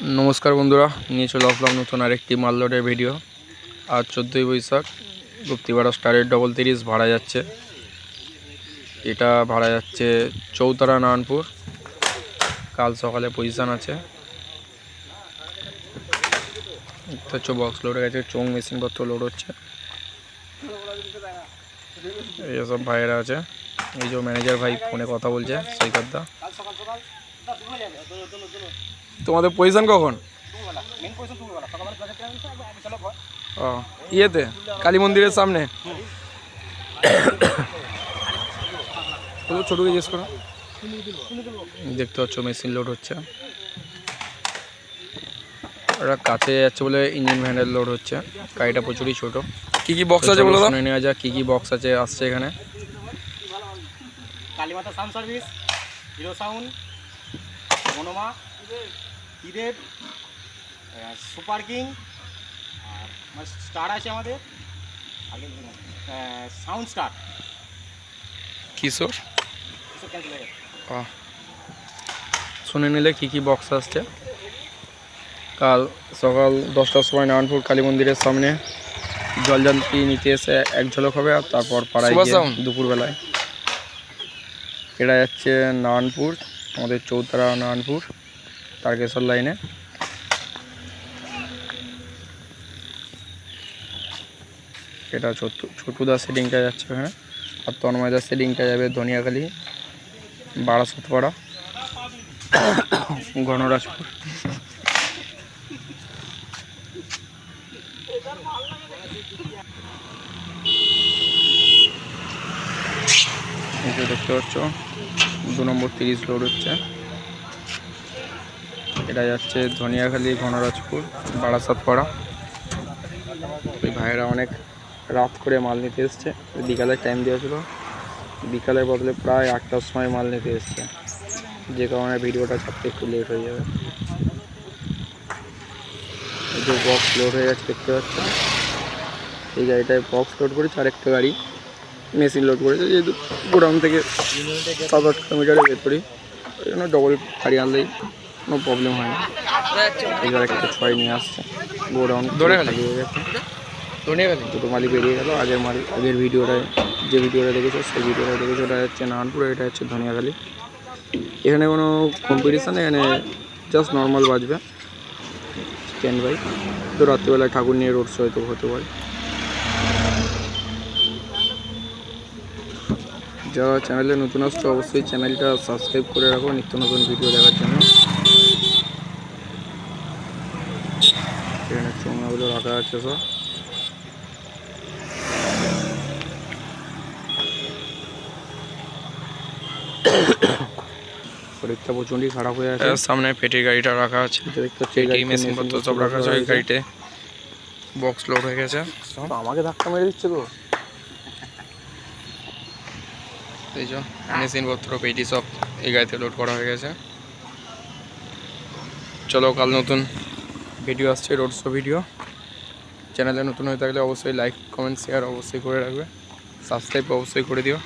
নমস্কার বন্ধুরা, নিয়ে চলে আসলাম নতুন আরেকটি মাললোডের ভিডিও আজ চোদ্দোই বৈশাখ গুপ্তিপাড়া স্টারের ডবল তিরিশ ভাড়া যাচ্ছে। এটা ভাড়া যাচ্ছে চৌতারা নারায়ণপুর। কাল সকালে পজিশান আছে। হচ্ছে বক্স লোড হয়ে গেছে চোং মেশিনপত্র লোড হচ্ছে। এই যে সব ভাইয়েরা আছে। এই যে ম্যানেজার ভাই ফোনে কথা বলছে সৈকতদা তোমাদের পজিশন কখন? ও ইয়েতে কালী মন্দিরের সামনে। ছোটকে জিজ্ঞেস করো। দেখতে পাচ্ছ মেশিন লোড হচ্ছে। ওরা কাছে যাচ্ছে বলে ইঞ্জিন ভ্যানের লোড হচ্ছে। গাড়িটা প্রচুরই ছোট। কি কি বক্স আছে বলো শুনে নেওয়া যাক কি কি বক্স আছে আসছে এখানে। Kalimata sound service hero sound মনোমা ইরেড সুপার কিং আর স্টার আছে আমাদের সাউন্ড স্টার। কিশোর। শুনে নিলে কি কি বক্স আসছে? কাল সকাল দশটার সময় নারায়ণপুর কালী মন্দিরের সামনে জলযান্ত্রী নিতে এসে এক ঝলক হবে আর তারপর পাড়ায় দুপুরবেলায়। এটা যাচ্ছে নারায়ণপুর। আমাদের চৌতারা নারায়ণপুর, তারকেশ্বর লাইনে। এটা ছোট্টু ছোটুদা সেটিংটা যাচ্ছে ওখানে আর তন্ময় তন্ময়দার সেটিংটা যাবে ধনিয়াখালী, বারাসতপাড়া, গণরাজপুর। দেখতে পাচ্ছ দু নম্বর তিরিশ লোড হচ্ছে। এটা যাচ্ছে ধনিয়াখালী, গণরাজপুর, বারাসাতপাড়া। ওই ভাইয়েরা অনেক রাত করে মাল নিতে এসছে। বিকালের টাইম দেওয়া ছিল। বিকালের বদলে প্রায় আটটার সময় মাল নিতে এসছে। যে কারণে ভিডিওটা ছাড়তে একটু লেট হয়ে যাবে। বক্স লোড হয়ে যাচ্ছে, দেখতে পাচ্ছেন? এই গাড়িটায় বক্স লোড করেছে আরেকটা গাড়ি। মেশিন লোড করেছে যেহেতু গোডাউন থেকে সাত আট কিলোমিটারে বের করি ওই জন্য ডবল গাড়ি আনলেই কোনো প্রবলেম হয় না। এবার একটা ছয় নিয়ে আসছে গোডাউন ধরে? খালি হয়ে গেছে। দুটো মালি বেরিয়ে গেল আগের মাল আগের ভিডিওটায় যে ভিডিওটা দেখেছ সেই ভিডিওটা দেখেছ ওটা হচ্ছে নারায়ণপুর এটা হচ্ছে ধনিয়াখালী। এখানে কোনো কম্পিটিশান এখানে জাস্ট নর্মাল বাজবে। স্ট্যান্ড বাই তো রাত্রিবেলায় ঠাকুর নিয়ে রোড শো হয়তো হতে পারে। যারা চ্যানেলে নতুন আসছে অবশ্যই চ্যানেলটা সাবস্ক্রাইব করে রাখো নিত্য নতুন ভিডিও দেখার জন্য। এখানে চোঙাগুলো রাখা আছে সব। শরীরটা প্রচণ্ডই খারাপ হয়ে আছে। সামনে পেটির গাড়িটা রাখা আছে। দেখতে হচ্ছে এই মেশিন পত্র সব রাখা আছে ওই গাড়িতে বক্স লোড হয়ে গেছে। আমাকে ধাক্কা মেরে দিচ্ছে তো এই যে মেশিনপত্র পেটি সব এই গাড়িতে লোড করা হয়ে গেছে। চলো কাল নতুন ভিডিও আসছে রোড শো ভিডিও চ্যানেলে নতুন হয়ে থাকলে অবশ্যই লাইক কমেন্ট শেয়ার অবশ্যই করে রাখবে। সাবস্ক্রাইব অবশ্যই করে দিও।